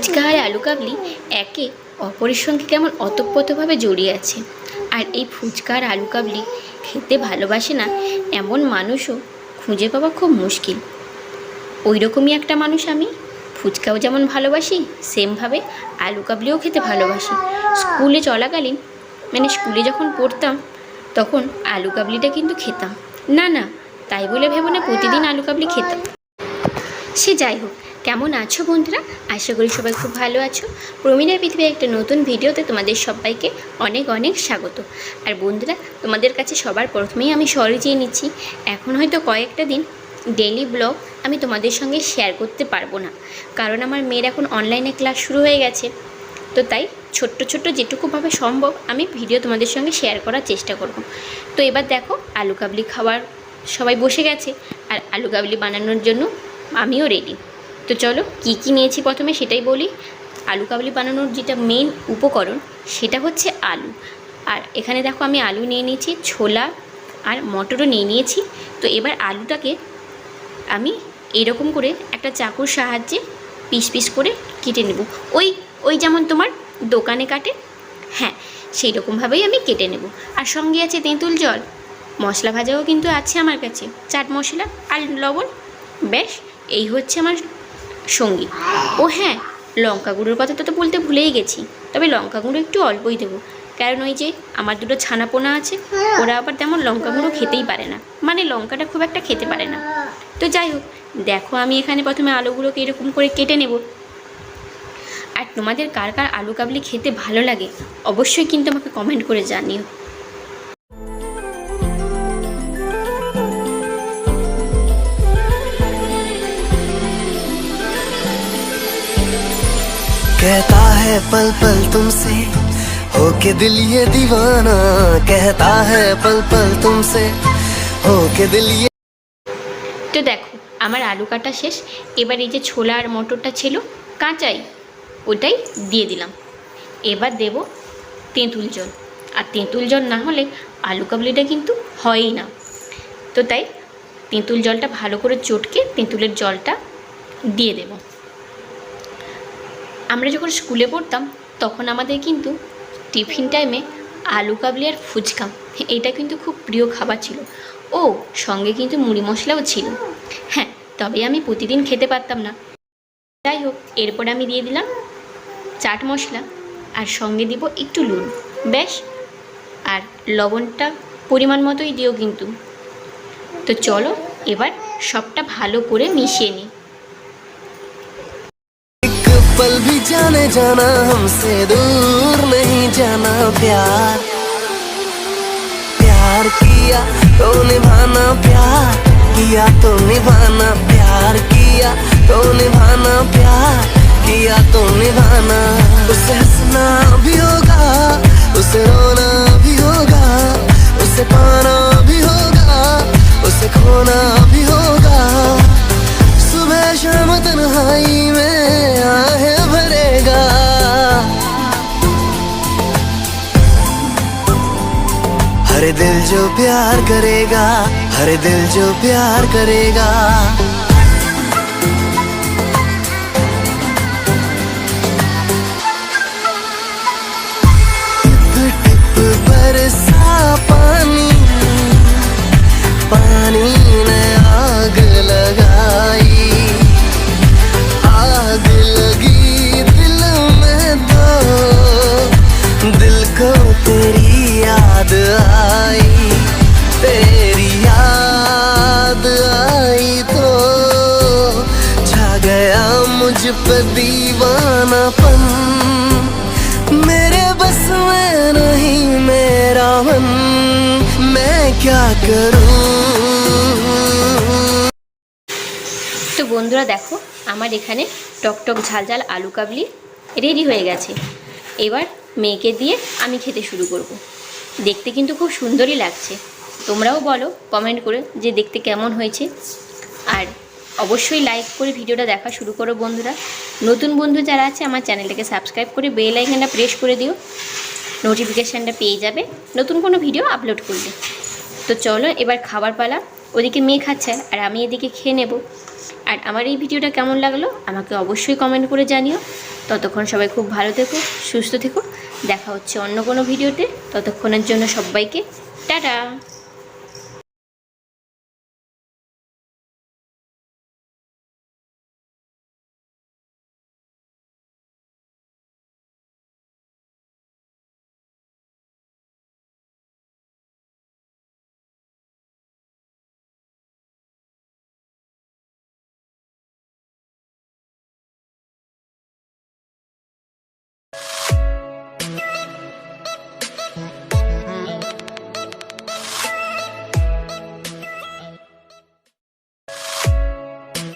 ফুচকা আর আলু কাবলি একে অপরের সঙ্গে কেমন অতপ্রতভাবে জড়িয়ে আছে। আর এই ফুচকা আর আলু কাবলি খেতে ভালোবাসে না এমন মানুষও খুঁজে পাওয়া খুব মুশকিল। ওই রকমই একটা মানুষ আমি। ফুচকাও যেমন ভালোবাসি, সেমভাবে আলু কাবলিও খেতে ভালোবাসি। স্কুলে চলাকালীন মানে স্কুলে যখন পড়তাম, তখন আলু কাবলিটা কিন্তু খেতাম। না না, তাই বলে ভেবো না প্রতিদিন আলু কাবলি খেতাম। সে যাই হোক কেমন আছো বন্ধুরা? আশা করি সবাই খুব ভালো আছো। প্রমিনার পৃথিবীর একটা নতুন ভিডিওতে তোমাদের সবাইকে অনেক অনেক স্বাগত। আর বন্ধুরা, তোমাদের কাছে সবার প্রথমেই আমি সরি চেয়ে নিচ্ছি, এখন হয়তো কয়েকটা দিন ডেলি ব্লগ আমি তোমাদের সঙ্গে শেয়ার করতে পারব না। কারণ আমার মেয়ের এখন অনলাইনে ক্লাস শুরু হয়ে গেছে। তো তাই ছোট্ট ছোট্ট যেটুকুভাবে সম্ভব আমি ভিডিও তোমাদের সঙ্গে শেয়ার করার চেষ্টা করব। তো এবার দেখো, আলু কাবলি খাওয়ার সবাই বসে গেছে। আর আলু কাবলি বানানোর জন্য আমিও রেডি তো চলো, কি কি নিয়েছি প্রথমে সেটাই বলি। আলু কাবলি বানানোর যেটা মেন উপকরণ, সেটা হচ্ছে আলু। আর এখানে দেখো আমি আলু নিয়ে নিয়েছি, ছোলা আর মটরও নিয়ে নিয়েছি। তো এবার আলুটাকে আমি এরকম করে একটা চাকুর সাহায্যে পিস পিস করে কেটে নেব। ওই ওই যেমন তোমার দোকানে কাটে হ্যাঁ সেই রকমভাবেই আমি কেটে নেব। আর সঙ্গে আছে তেঁতুল জল, মশলা ভাজাও কিন্তু আছে আমার কাছে। চাট মশলা আর লবণ, ব্যাস, এই হচ্ছে আমার সঙ্গী। ও হ্যাঁ লঙ্কা গুঁড়োর কথা তো বলতে ভুলেই গেছি। তবে লঙ্কা গুঁড়ো একটু অল্পই দেবো। কারণ ওই যে আমার দুটো ছানাপোনা আছে, ওরা আবার তেমন লঙ্কা গুঁড়ো খেতেই পারে না। মানে লঙ্কাটা খুব একটা খেতে পারে না। তো যাই হোক, দেখো আমি এখানে প্রথমে আলুগুলোকে এরকম করে কেটে নেব। আর তোমাদের কার কার আলু কাবলি খেতে ভালো লাগে, অবশ্যই কিন্তু আমাকে কমেন্ট করে জানিও। कहता है पल पल तुमसे होके दिल ये दीवाना कहता है पल पल तुमसे होके दिल ये তো দেখো আমার আলু কাটা শেষ এবার এই যে ছোলা আর মটরটা ছিল কাঁচাই ওটাই দিয়ে দিলাম এবার দেব তেঁতুল জল আর তেঁতুল জল না হলে আলু কাবলিটা কিন্তু হয়ই না তো তাই তেঁতুল জলটা ভালো করে চটকে তেঁতুলের জলটা দিয়ে দেব আমরা যখন স্কুলে পড়তাম, তখন আমাদের কিন্তু টিফিন টাইমে আলু কাবলি আর ফুচকা, এটা কিন্তু খুব প্রিয় খাবার ছিল। ও, সঙ্গে কিন্তু মুড়ি মশলাও ছিল। হ্যাঁ তবে আমি প্রতিদিন খেতে পারতাম না। যাই হোক, এরপর আমি দিয়ে দিলাম চাট মশলা আর সঙ্গে দিব একটু নুন। ব্যাস, আর লবণটা পরিমাণ মতোই দিও কিন্তু। তো চলো, এবার সবটা ভালো করে মিশিয়ে নিই। पल भी जाने जाना, हमसे दूर नहीं जाना। प्यार प्यार किया तो निभाना, प्यार किया तो निभाना। प्यार किया तो निभाना, प्यार दिल जो प्यार करेगा हर दिल जो प्यार करेगा। पे दीवानापन मेरे बस में नहीं मेरा मन मैं क्या करूं তো বন্ধুরা দেখো আমার এখানে টকটক ঝাল ঝাল আলু কাবলি রেডি হয়ে গেছে এবার মেয়েকে দিয়ে আমি খেতে শুরু করব। দেখতে কিন্তু খুব সুন্দরই লাগছে তোমরাও বলো কমেন্ট করে যে দেখতে কেমন হয়েছে আর অবশ্যই লাইক করে ভিডিওটা দেখা শুরু করো বন্ধুরা। নতুন বন্ধু যারা আছে, আমার চ্যানেলটাকে সাবস্ক্রাইব করে বেল আইকনটা প্রেস করে দিও। নোটিফিকেশানটা পেয়ে যাবে। নতুন কোনো ভিডিও আপলোড করলে। তো চলো এবার খাবার পালা। ওদিকে মেয়ে খাচ্ছে আর আমি এদিকে খেয়ে নেব। আর আমার এই ভিডিওটা কেমন লাগল, আমাকে অবশ্যই কমেন্ট করে জানিও। ততক্ষণ সবাই খুব ভালো থেকো, সুস্থ থেকো। দেখা হচ্ছে অন্য কোনো ভিডিওতে। ততক্ষণের জন্য সবাইকে, টাটা!